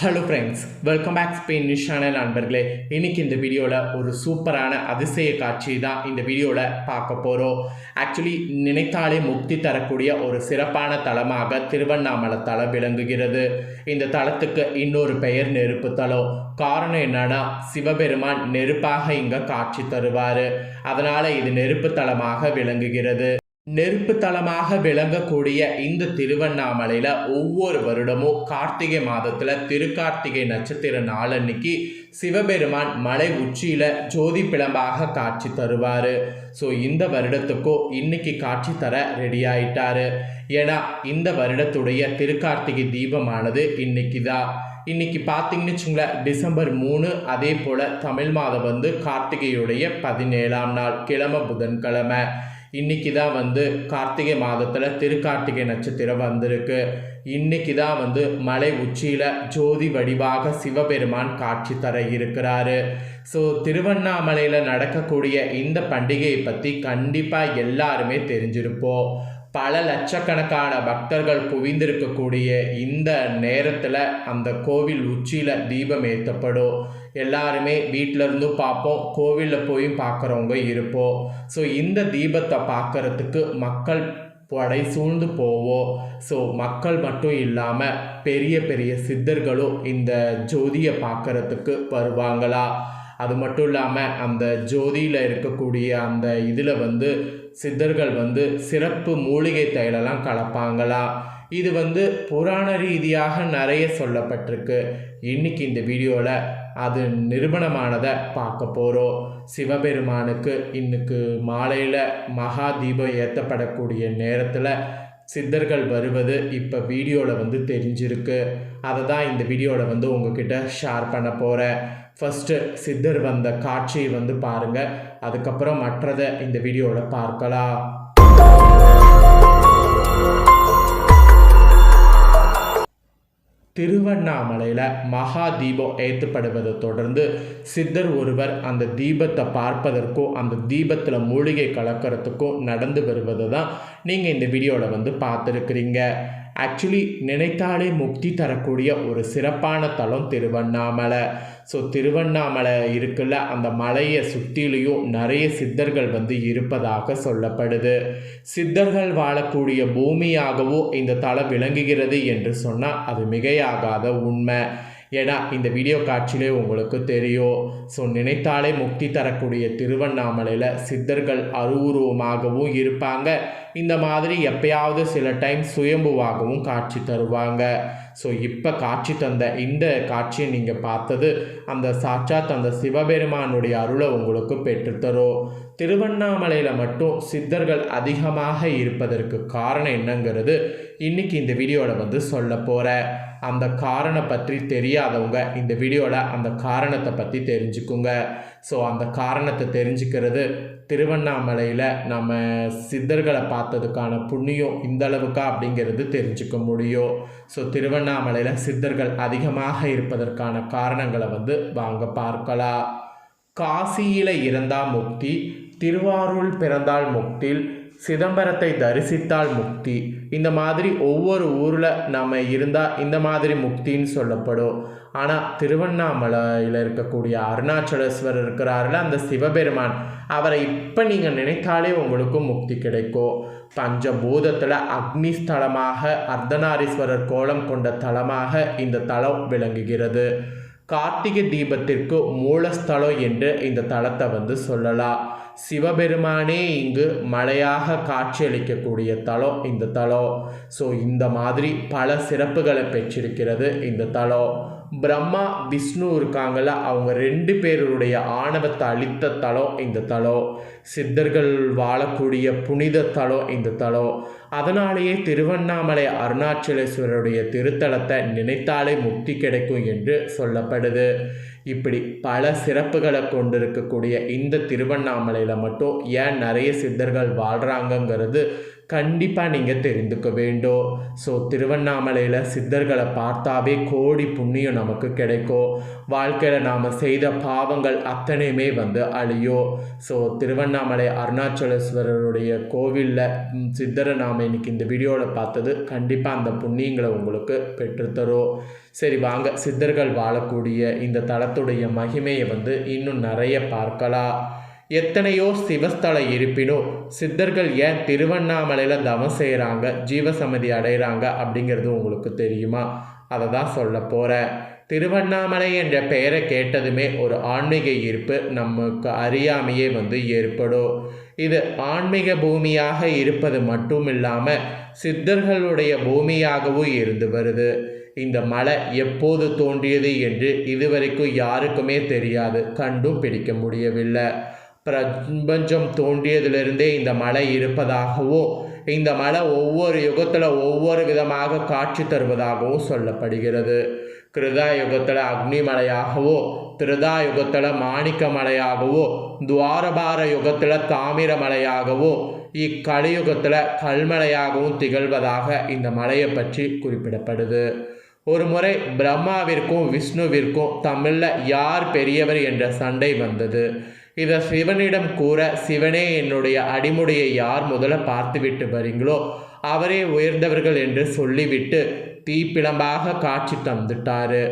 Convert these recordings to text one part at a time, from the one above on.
Hello friends welcome back Spain நிஷான நண்பர்களே. இன்னைக்கு இந்த வீடியோவில் ஒரு சூப்பரான அதிசய காட்சி தான் இந்த வீடியோவில் பார்க்க போகிறோம் ஆக்சுவலி நினைத்தாலே முக்தி தரக்கூடிய ஒரு சிறப்பான தலமாக திருவண்ணாமலை தலம் விளங்குகிறது. இந்த தலத்துக்கு இன்னொரு பெயர் நெருப்பு தலம். காரணம் என்னன்னா சிவபெருமான் நெருப்பாக இங்கே காட்சி தருவார். அதனால் இது நெருப்பு தலமாக விளங்குகிறது. நெருப்பு தலமாக விளங்கக்கூடிய இந்த திருவண்ணாமலையில் ஒவ்வொரு வருடமும் கார்த்திகை மாதத்தில் திருக்கார்த்திகை நட்சத்திர நாளன்னைக்கு சிவபெருமான் மலை உச்சியில் ஜோதி பிளம்பாக காட்சி தருவார். ஸோ இந்த வருடத்துக்கும் இன்னைக்கு காட்சி தர ரெடி ஆயிட்டாரு. ஏன்னா இந்த வருடத்துடைய திருக்கார்த்திகை தீபமானது இன்னைக்கு தான். இன்னைக்கு பார்த்தீங்கன்னு வச்சுங்களேன் டிசம்பர் மூணு அதே போல் தமிழ் மாதம் வந்து கார்த்திகையுடைய பதினேழாம் நாள் கிழமை புதன்கிழமை. இன்னைக்கு தான் வந்து கார்த்திகை மாதத்தில் திருக்கார்த்திகை நட்சத்திரம் வந்திருக்கு. இன்னைக்கு தான் வந்து மலை உச்சியில் ஜோதி வடிவாக சிவபெருமான் காட்சி தர இருக்கிறாரு. ஸோ திருவண்ணாமலையில் நடக்கக்கூடிய இந்த பண்டிகையை பற்றி கண்டிப்பாக எல்லாருமே தெரிஞ்சிருப்போம். பல லட்சக்கணக்கான பக்தர்கள் குவிந்திருக்கக்கூடிய இந்த நேரத்தில் அந்த கோவில் உச்சியில் தீபம் ஏற்றப்படும் எல்லாருமே வீட்டிலருந்தும் பார்ப்போம். கோவிலில் போயும் பார்க்குறவங்க இருப்போம். ஸோ இந்த தீபத்தை பார்க்குறதுக்கு மக்கள் படை சூழ்ந்து போவோம். ஸோ மக்கள் மட்டும் இல்லாமல் பெரிய பெரிய சித்தர்களும் இந்த ஜோதியை பார்க்குறதுக்கு வருவாங்களா? அது மட்டும் இல்லாமல் அந்த ஜோதியில் இருக்கக்கூடிய அந்த இதில் வந்து சித்தர்கள் வந்து சிறப்பு மூலிகை தைலெல்லாம் கலப்பாங்களா? இது வந்து புராண ரீதியாக நிறைய சொல்லப்பட்டிருக்கு. இன்னைக்கு இந்த வீடியோவில் அது நிரூபணமானதை பார்க்க போகிறோம் சிவபெருமானுக்கு இன்னைக்கு மாலையில் மகா தீபம் ஏற்றப்படக்கூடிய நேரத்தில் சித்தர்கள் வருவது இப்போ வீடியோவில் வந்து தெரிஞ்சிருக்கு. அதை தான் இந்த வீடியோவில் வந்து உங்ககிட்ட ஷேர் பண்ண போகிறேன் ஃபஸ்ட்டு சித்தர் வந்த காட்சியை வந்து பாருங்கள் அதுக்கப்புறம் மற்றதை இந்த வீடியோவில் பார்க்கலாம். திருவண்ணாமலையில் மகா தீபம் ஏற்றப்படுவதை தொடர்ந்து சித்தர் ஒருவர் அந்த தீபத்தை பார்ப்பதற்கும் அந்த தீபத்தில் மூலிகை கலக்கிறதுக்கும் நடந்து வருவது தான் நீங்கள் இந்த வீடியோவில் வந்து பார்த்துருக்குறீங்க. ஆக்சுவலி நினைத்தாலே முக்தி தரக்கூடிய ஒரு சிறப்பான தலம் திருவண்ணாமலை. ஸோ திருவண்ணாமலை இருக்குல்ல அந்த மலையை சுற்றிலையும் நிறைய சித்தர்கள் வந்து இருப்பதாக சொல்லப்படுது. சித்தர்கள் வாழக்கூடிய பூமியாகவும் இந்த தலம் விளங்குகிறது என்று சொன்னால் அது மிகையாகாத உண்மை. ஏன்னா இந்த வீடியோ காட்சியிலே உங்களுக்கு தெரியும். ஸோ நினைத்தாலே முக்தி தரக்கூடிய திருவண்ணாமலையில் சித்தர்கள் அருவுருவமாகவும் இருப்பாங்க. இந்த மாதிரி எப்பயாவது சில டைம் சுயம்புவாகவும் காட்சி தருவாங்க. ஸோ இப்போ காட்சி தந்த இந்த காட்சியை நீங்கள் பார்த்தது அந்த சாட்சாத் அந்த சிவபெருமானுடைய அருளை உங்களுக்கு பெற்றுத்தரும் திருவண்ணாமலையில் மட்டும் சித்தர்கள் அதிகமாக இருப்பதற்கு காரணம் என்னங்கிறது இன்றைக்கி இந்த வீடியோவில் வந்து சொல்ல போகிறேன் அந்த காரணம் பற்றி தெரியாதவங்க இந்த வீடியோவில் அந்த காரணத்தை பற்றி தெரிஞ்சுக்குங்க. ஸோ அந்த காரணத்தை தெரிஞ்சுக்கிறது திருவண்ணாமலையில் நம்ம சித்தர்களை பார்த்ததுக்கான புண்ணியம் இந்த அளவுக்கா அப்படிங்கிறது தெரிஞ்சுக்க முடியும். ஸோ திருவண்ணாமலையில் சித்தர்கள் அதிகமாக இருப்பதற்கான காரணங்களை வந்து வாங்க பார்க்கலாம். காசியில் இருந்தால் முக்தி திருவாரூர் பிறந்தால் முக்தில் சிதம்பரத்தை தரிசித்தால் முக்தி. இந்த மாதிரி ஒவ்வொரு ஊரில் நம்ம இருந்தால் இந்த மாதிரி முக்தின்னு சொல்லப்படும். ஆனால் திருவண்ணாமலையில் இருக்கக்கூடிய அருணாச்சலேஸ்வரர் இருக்கிறாருல அந்த சிவபெருமான் அவரை இப்போ நீங்கள் நினைத்தாலே உங்களுக்கும் முக்தி கிடைக்கும். பஞ்சபூதத்தில் அக்னி ஸ்தலமாக அர்த்தநாரீஸ்வரர் கோலம் கொண்ட தலமாக இந்த தலம் விளங்குகிறது. கார்த்திகை தீபத்திற்கு மூலஸ்தலம் என்று இந்த தலத்தை வந்து சொல்லலாம். சிவபெருமானே இங்கு மலையாக காட்சியளிக்கக்கூடிய தலம் இந்த தலம். ஸோ இந்த மாதிரி பல சிறப்புகளை பெற்றிருக்கிறது இந்த தலம். பிரம்மா விஷ்ணு இருக்காங்கள அவங்க ரெண்டு பேருடைய ஆணவத்தை அளித்த தலம் இந்த தலம் சித்தர்கள் வாழக்கூடிய புனித தலம் இந்த தலம் அதனாலேயே திருவண்ணாமலை அருணாச்சலேஸ்வரருடைய திருத்தலத்தை நினைத்தாலே முக்தி கிடைக்கும் என்று சொல்லப்படுது. இப்படி பல சிறப்புகளை கொண்டிருக்கக்கூடிய இந்த திருவண்ணாமலையில் மட்டும் ஏன் நிறைய சித்தர்கள் வாழ்கிறாங்கங்கிறது கண்டிப்பாக நீங்கள் தெரிந்துக்க வேண்டும். ஸோ திருவண்ணாமலையில் சித்தர்களை பார்த்தாவே கோடி புண்ணியம் நமக்கு கிடைக்கும். வாழ்க்கையில் நாம் செய்த பாவங்கள் அத்தனையுமே வந்து அழியும். ஸோ திருவண்ணாமலை அருணாச்சலேஸ்வரருடைய கோவிலில் சித்தரை நாம் இன்றைக்கி இந்த வீடியோவில் பார்த்தது கண்டிப்பாக அந்த புண்ணியங்களை உங்களுக்கு பெற்றுத்தரும். சரி வாங்க. சித்தர்கள் வாழக்கூடிய இந்த தளத்துடைய மகிமையை வந்து இன்னும் நிறைய பார்க்கலாம். எத்தனையோ சிவஸ்தலம் இருப்பினும் சித்தர்கள் ஏன் திருவண்ணாமலையில் தவம் செய்கிறாங்க ஜீவசமதி அடைகிறாங்க அப்படிங்கிறது உங்களுக்கு தெரியுமா? அதை தான் சொல்ல போகிறேன் திருவண்ணாமலை என்ற பெயரை கேட்டதுமே ஒரு ஆன்மீக ஈர்ப்பு நமக்கு அறியாமையே வந்து ஏற்படும். இது ஆன்மீக பூமியாக இருப்பது மட்டும் இல்லாமல் சித்தர்களுடைய பூமியாகவும் இருந்து வருது. இந்த மலை எப்போது தோன்றியது என்று இதுவரைக்கும் யாருக்குமே தெரியாது. கண்டும் பிடிக்க முடியவில்லை. பிரபஞ்சம் தோன்றியதிலிருந்தே இந்த மலை இருப்பதாகவோ இந்த மலை ஒவ்வொரு யுகத்தில் ஒவ்வொரு விதமாக காட்சி தருவதாகவும் சொல்லப்படுகிறது. கிருதா யுகத்தில் அக்னி மலையாகவோ திருதா யுகத்தில் மாணிக்க மலையாகவோ துவாரபார யுகத்தில் தாமிர மலையாகவோ இக்கலியுகத்தில் கல்மலையாகவும் திகழ்வதாக இந்த மலையை பற்றி குறிப்பிடப்படுது. ஒரு முறை பிரம்மாவிற்கும் விஷ்ணுவிற்கும் தமிழில் யார் பெரியவர் என்ற சண்டை வந்தது. இதை சிவனிடம் கூற சிவனே என்னுடைய அடிமுடியை யார் முதல்ல பார்த்துவிட்டு வரீங்களோ அவரே உயர்ந்தவர்கள் என்று சொல்லிவிட்டு தீப்பிழம்பாக காட்சி தந்துட்டாரு.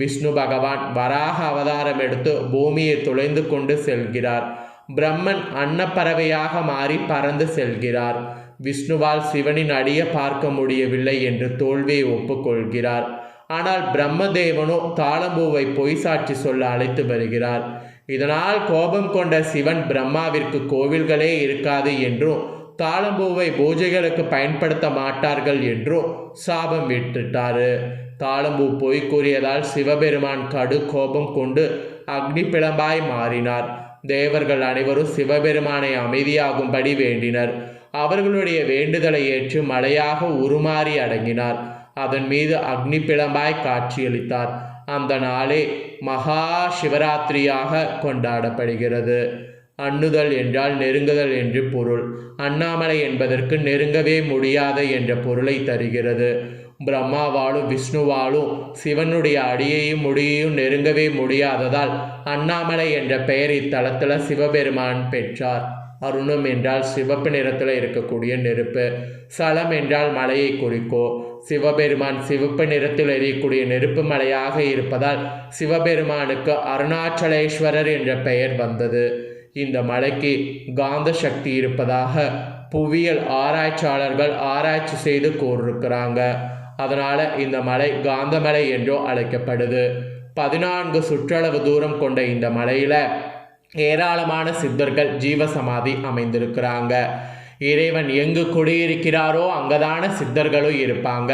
விஷ்ணு பகவான் வராக அவதாரம் எடுத்து பூமியை துளைந்து கொண்டு செல்கிறார். பிரம்மன் அன்னப்பறவையாக மாறி பறந்து செல்கிறார். விஷ்ணுவால் சிவனின் அடிய பார்க்க முடியவில்லை என்று தோல்வியை ஒப்புக்கொள்கிறார். ஆனால் பிரம்மதேவனோ தாளம்பூவை பொய் சாட்சி சொல்ல அழைத்து வருகிறார். இதனால் கோபம் கொண்ட சிவன் பிரம்மாவிற்கு கோவில்களே இருக்காது என்றும் தாளம்பூவை பூஜைகளுக்கு பயன்படுத்த மாட்டார்கள் என்றும் சாபம் விட்டுட்டாரு. தாளம்பூ பொய் கூறியதால் சிவபெருமான் கடு கோபம் கொண்டு அக்னி பிளம்பாய் மாறினார். தேவர்கள் அனைவரும் சிவபெருமானை அமைதியாகும்படி வேண்டினர். அவர்களுடைய வேண்டுதலை ஏற்று மழையாக உருமாறி அடங்கினார். அதன் மீது அக்னி பிழம்பாய் காட்சியளித்தார். அந்த நாளே மகா சிவராத்திரியாக கொண்டாடப்படுகிறது. அண்ணுதல் என்றால் நெருங்குதல் என்று பொருள். அண்ணாமலை என்பதற்கு நெருங்கவே முடியாத என்ற பொருளை தருகிறது. பிரம்மாவாலும் விஷ்ணுவாலும் சிவனுடைய அடியையும் முடியையும் நெருங்கவே முடியாததால் அண்ணாமலை என்ற பெயர் இத்தலத்தில் சிவபெருமான் பெற்றார். அருணம் என்றால் சிவப்பு நிறத்தில் இருக்கக்கூடிய நெருப்பு. சலம் என்றால் மலையை குறிக்கோ. சிவபெருமான் சிவப்பு நிறத்தில் எரியக்கூடிய நெருப்பு மலையாக இருப்பதால் சிவபெருமானுக்கு அருணாச்சலேஸ்வரர் என்ற பெயர் வந்தது. இந்த மலைக்கு காந்த சக்தி இருப்பதாக புவியியல் ஆராய்ச்சியாளர்கள் ஆராய்ச்சி செய்து கூறியிருக்கிறாங்க. அதனால் இந்த மலை காந்தமலை என்றோ அழைக்கப்படுது. பதினான்கு சுற்றளவு தூரம் கொண்ட இந்த மலையில் ஏராளமான சித்தர்கள் ஜீவசமாதி அமைந்திருக்கிறாங்க. இறைவன் எங்கு குடியிருக்கிறாரோ அங்கதான சித்தர்களும் இருப்பாங்க.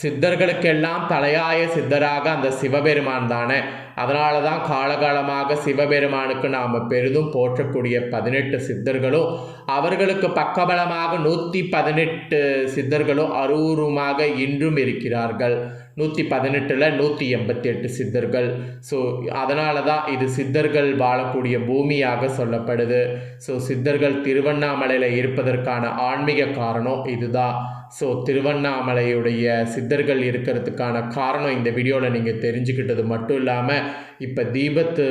சித்தர்களுக்கெல்லாம் தலையாய சித்தராக அந்த சிவபெருமான் தானே. அதனால தான் காலகாலமாக சிவபெருமானுக்கு நாம் பெரிதும் போற்றக்கூடிய பதினெட்டு சித்தர்களும் அவர்களுக்கு பக்கபலமாக நூற்றி பதினெட்டு சித்தர்களும் அரூருமாக இன்றும் இருக்கிறார்கள். நூற்றி பதினெட்டில் நூற்றி எண்பத்தி எட்டு சித்தர்கள். ஸோ அதனால தான் இது சித்தர்கள் வாழக்கூடிய பூமியாக சொல்லப்படுது. ஸோ சித்தர்கள் திருவண்ணாமலையில் இருப்பதற்கான ஆன்மீக காரணம் இதுதான். ஸோ திருவண்ணாமலையுடைய சித்தர்கள் இருக்கிறதுக்கான காரணம் இந்த வீடியோவில் நீங்கள் தெரிஞ்சுக்கிட்டது மட்டும் இல்லாமல் இப்போ தீபத்தை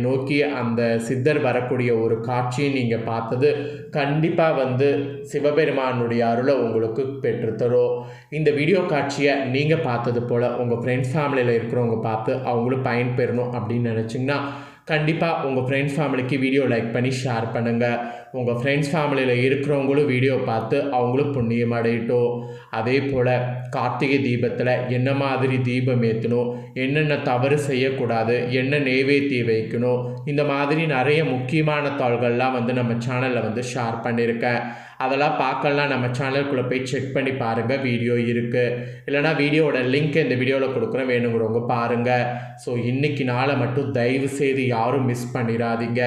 நோக்கி அந்த சித்தர் வரக்கூடிய ஒரு காட்சியை நீங்கள் பார்த்தது கண்டிப்பாக வந்து சிவபெருமானுடைய அருளை உங்களுக்கு பெற்றுத்தரும். இந்த வீடியோ காட்சியை நீங்கள் பார்த்தது போல் உங்கள் ஃப்ரெண்ட்ஸ் ஃபேமிலியில் இருக்கிறவங்க பார்த்து அவங்களும் பயன்பெறணும் அப்படின்னு நினச்சிங்கன்னா கண்டிப்பாக உங்கள் ஃப்ரெண்ட்ஸ் ஃபேமிலிக்கு வீடியோ லைக் பண்ணி ஷேர் பண்ணுங்கள் உங்கள் ஃப்ரெண்ட்ஸ் ஃபேமிலியில் இருக்கிறவங்களும் வீடியோ பார்த்து அவங்களும் புண்ணியம் அடையட்டும். அதே போல் கார்த்திகை தீபத்தில் என்ன மாதிரி தீபம் ஏற்றணும் என்னென்ன தவறு செய்யக்கூடாது? என்ன நெய்வேத்தி வைக்கணும்? இந்த மாதிரி நிறைய முக்கியமான தாள்கள்லாம் வந்து நம்ம சேனலில் வந்து ஷேர் பண்ணியிருக்கேன். அதெல்லாம் பார்க்கலாம் நம்ம சேனலுக்குள்ளே போய் செக் பண்ணி பாருங்கள் வீடியோ இருக்குது இல்லைனா வீடியோவோட லிங்க் இந்த வீடியோவில் கொடுக்குறேன். வேணுங்கிறவங்க பாருங்கள் ஸோ இன்றைக்கி நாளை மட்டும் தயவு செய்து யாரும் மிஸ் பண்ணிடாதீங்க.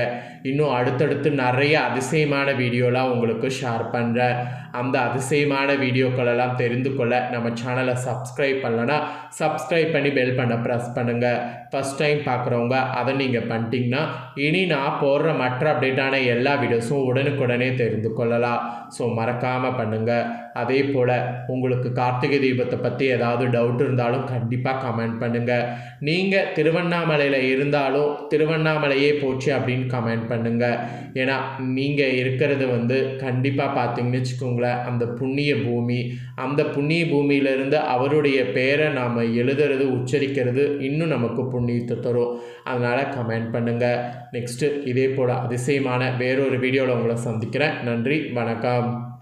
இன்னும் அடுத்தடுத்து நிறைய அதிசயமான வீடியோலாம் உங்களுக்கு ஷேர் பண்ணுறேன் அந்த அதிசயமான வீடியோக்கள் எல்லாம் தெரிந்து கொள்ள நம்ம சேனலை சப்ஸ்கிரைப் பண்ணலன்னா சப்ஸ்கிரைப் பண்ணி பெல் பண்ண ப்ரெஸ் பண்ணுங்கள் ஃபஸ்ட் டைம் பார்க்குறவங்க அதை நீங்கள் பண்ணிட்டீங்கன்னா இனி நான் போடுற மற்ற அப்டேட்டான எல்லா வீடியோஸும் உடனுக்குடனே தெரிந்து கொள்ளலாம். ஸோ மறக்காமல் பண்ணுங்கள் அதே போல் உங்களுக்கு கார்த்திகை தீபத்தை பற்றி ஏதாவது டவுட் இருந்தாலும் கண்டிப்பாக கமெண்ட் பண்ணுங்கள் நீங்கள் திருவண்ணாமலையில் இருந்தாலும் திருவண்ணாமலையே போச்சு அப்படின்னு கமெண்ட் பண்ணுங்கள் ஏன்னா நீங்கள் இருக்கிறது வந்து கண்டிப்பாக பார்த்தீங்கன்னு வச்சுக்கோங்களேன் அந்த புண்ணிய பூமி. அந்த புண்ணிய பூமியிலிருந்து அவருடைய பேரை நாம் எழுதுறது உச்சரிக்கிறது இன்னும் நமக்கு புண்ணியத்தை தரும். அதனால் கமெண்ட் பண்ணுங்கள் நெக்ஸ்ட்டு இதே போல் அதிசயமான வேறொரு வீடியோவில் உங்களை சந்திக்கிறேன். நன்றி வணக்கம்.